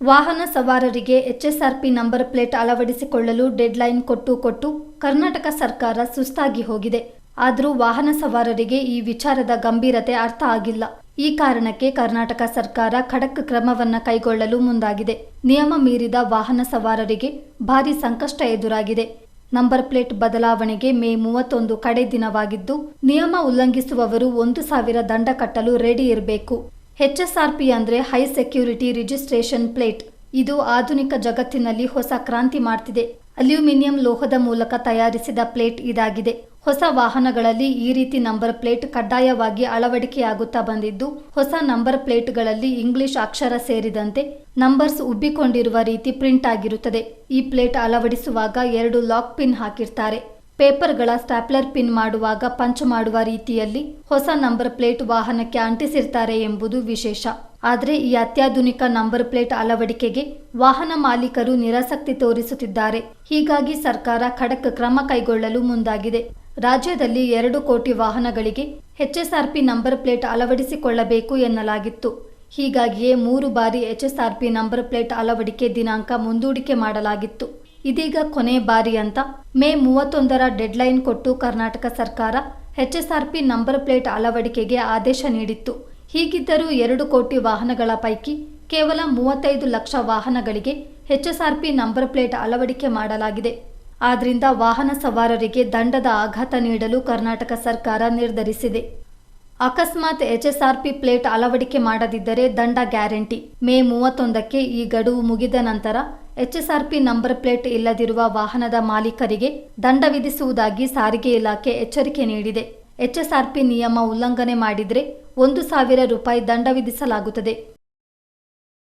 ವಾಹನ ಸವಾರರಿಗೆ HSRP number plate ಅಳವಡಿಸಿಕೊಳ್ಳಲು ಡೆಡ್ಲೈನ್ ಕೊಟ್ಟು ಕೊಟ್ಟು ಕರ್ನಾಟಕ ಸರ್ಕಾರ ಸುಸ್ತಾಗಿ ಹೋಗಿದೆ. ಆದರೂ ವಾಹನ ಸವಾರರಿಗೆ ಈ ವಿಚಾರದ ಗಂಭೀರತೆ ಅರ್ಥ ಆಗಿಲ್ಲ. ಈ ಕಾರಣಕ್ಕೆ ಕರ್ನಾಟಕ ಸರ್ಕಾರ ಖಡಕ್ ಕ್ರಮವನ್ನ ಕೈಗೊಳ್ಳಲು ಮುಂದಾಗಿದೆ. ನಿಯಮ ಮೀರಿದ ವಾಹನ ಸವಾರರಿಗೆ ಭಾರಿ ಸಂಕಷ್ಟ ಎದುರಾಗಿದೆ. ನಂಬರ್ ಪ್ಲೇಟ್ ಬದಲಾವಣೆಗೆ ಮೇ ಮೂವತ್ತೊಂದು ಕಡೆ ದಿನವಾಗಿದ್ದು ನಿಯಮ ಉಲ್ಲಂಘಿಸುವವರು ಒಂದು ಸಾವಿರ ದಂಡ ಕಟ್ಟಲು ರೆಡಿ ಇರಬೇಕು. ಎಚ್ಎಸ್ಆರ್ಪಿ ಅಂದ್ರೆ ಹೈ ಸೆಕ್ಯೂರಿಟಿ ರಿಜಿಸ್ಟ್ರೇಷನ್ ಪ್ಲೇಟ್. ಇದು ಆಧುನಿಕ ಜಗತ್ತಿನಲ್ಲಿ ಹೊಸ ಕ್ರಾಂತಿ ಮಾಡ್ತಿದೆ. ಅಲ್ಯೂಮಿನಿಯಂ ಲೋಹದ ಮೂಲಕ ತಯಾರಿಸಿದ ಪ್ಲೇಟ್ ಇದಾಗಿದೆ. ಹೊಸ ವಾಹನಗಳಲ್ಲಿ ಈ ರೀತಿ ನಂಬರ್ ಪ್ಲೇಟ್ ಕಡ್ಡಾಯವಾಗಿ ಅಳವಡಿಕೆಯಾಗುತ್ತಾ ಬಂದಿದ್ದು, ಹೊಸ ನಂಬರ್ ಪ್ಲೇಟ್ಗಳಲ್ಲಿ ಇಂಗ್ಲಿಷ್ ಅಕ್ಷರ ಸೇರಿದಂತೆ ನಂಬರ್ಸ್ ಉಬ್ಬಿಕೊಂಡಿರುವ ರೀತಿ ಪ್ರಿಂಟ್ ಆಗಿರುತ್ತದೆ. ಈ ಪ್ಲೇಟ್ ಅಳವಡಿಸುವಾಗ ಎರಡು ಲಾಕ್ ಪಿನ್ ಹಾಕಿರ್ತಾರೆ. ಪೇಪರ್ಗಳ ಸ್ಟ್ಯಾಪ್ಲರ್ ಪಿನ್ ಮಾಡುವಾಗ ಪಂಚ್ ಮಾಡುವ ರೀತಿಯಲ್ಲಿ ಹೊಸ ನಂಬರ್ ಪ್ಲೇಟ್ ವಾಹನಕ್ಕೆ ಅಂಟಿಸಿರ್ತಾರೆ ಎಂಬುದು ವಿಶೇಷ. ಆದರೆ ಈ ಅತ್ಯಾಧುನಿಕ ನಂಬರ್ ಪ್ಲೇಟ್ ಅಳವಡಿಕೆಗೆ ವಾಹನ ಮಾಲೀಕರು ನಿರಾಸಕ್ತಿ ತೋರಿಸುತ್ತಿದ್ದಾರೆ. ಹೀಗಾಗಿ ಸರ್ಕಾರ ಖಡಕ್ ಕ್ರಮ ಕೈಗೊಳ್ಳಲು ಮುಂದಾಗಿದೆ. ರಾಜ್ಯದಲ್ಲಿ ಎರಡು ಕೋಟಿ ವಾಹನಗಳಿಗೆ ಎಚ್ಎಸ್ಆರ್ಪಿ ನಂಬರ್ ಪ್ಲೇಟ್ ಅಳವಡಿಸಿಕೊಳ್ಳಬೇಕು ಎನ್ನಲಾಗಿತ್ತು. ಹೀಗಾಗಿಯೇ ಮೂರು ಬಾರಿ ಎಚ್ಎಸ್ಆರ್ಪಿ ನಂಬರ್ ಪ್ಲೇಟ್ ಅಳವಡಿಕೆ ದಿನಾಂಕ ಮುಂದೂಡಿಕೆ ಮಾಡಲಾಗಿತ್ತು. ಇದೀಗ ಕೊನೆ ಬಾರಿ ಅಂತ ಮೇ ಮೂವತ್ತೊಂದರ ಡೆಡ್ಲೈನ್ ಕೊಟ್ಟು ಕರ್ನಾಟಕ ಸರ್ಕಾರ ಎಚ್ಎಸ್ಆರ್ಪಿ ನಂಬರ್ ಪ್ಲೇಟ್ ಅಳವಡಿಕೆಗೆ ಆದೇಶ ನೀಡಿತ್ತು. ಹೀಗಿದ್ದರೂ ಎರಡು ಕೋಟಿ ವಾಹನಗಳ ಪೈಕಿ ಕೇವಲ ಮೂವತ್ತೈದು ಲಕ್ಷ ವಾಹನಗಳಿಗೆ ಎಚ್ಎಸ್ಆರ್ಪಿ ನಂಬರ್ ಪ್ಲೇಟ್ ಅಳವಡಿಕೆ ಮಾಡಲಾಗಿದೆ. ಆದ್ರಿಂದ ವಾಹನ ಸವಾರರಿಗೆ ದಂಡದ ಆಘಾತ ನೀಡಲು ಕರ್ನಾಟಕ ಸರ್ಕಾರ ನಿರ್ಧರಿಸಿದೆ. ಅಕಸ್ಮಾತ್ ಎಚ್ಎಸ್ಆರ್ಪಿ ಪ್ಲೇಟ್ ಅಳವಡಿಕೆ ಮಾಡದಿದ್ದರೆ ದಂಡ ಗ್ಯಾರಂಟಿ. ಮೇ ಮೂವತ್ತೊಂದಕ್ಕೆ ಈ ಗಡುವು ಮುಗಿದ ನಂತರ ಎಚ್ಎಸ್ಆರ್ಪಿ ನಂಬರ್ ಪ್ಲೇಟ್ ಇಲ್ಲದಿರುವ ವಾಹನದ ಮಾಲೀಕರಿಗೆ ದಂಡ ವಿಧಿಸುವುದಾಗಿ ಸಾರಿಗೆ ಇಲಾಖೆ ಎಚ್ಚರಿಕೆ ನೀಡಿದೆ. ಎಚ್ಎಸ್ಆರ್ಪಿ ನಿಯಮ ಉಲ್ಲಂಘನೆ ಮಾಡಿದರೆ ಒಂದು ಸಾವಿರ ರೂಪಾಯಿ ದಂಡ ವಿಧಿಸಲಾಗುತ್ತದೆ.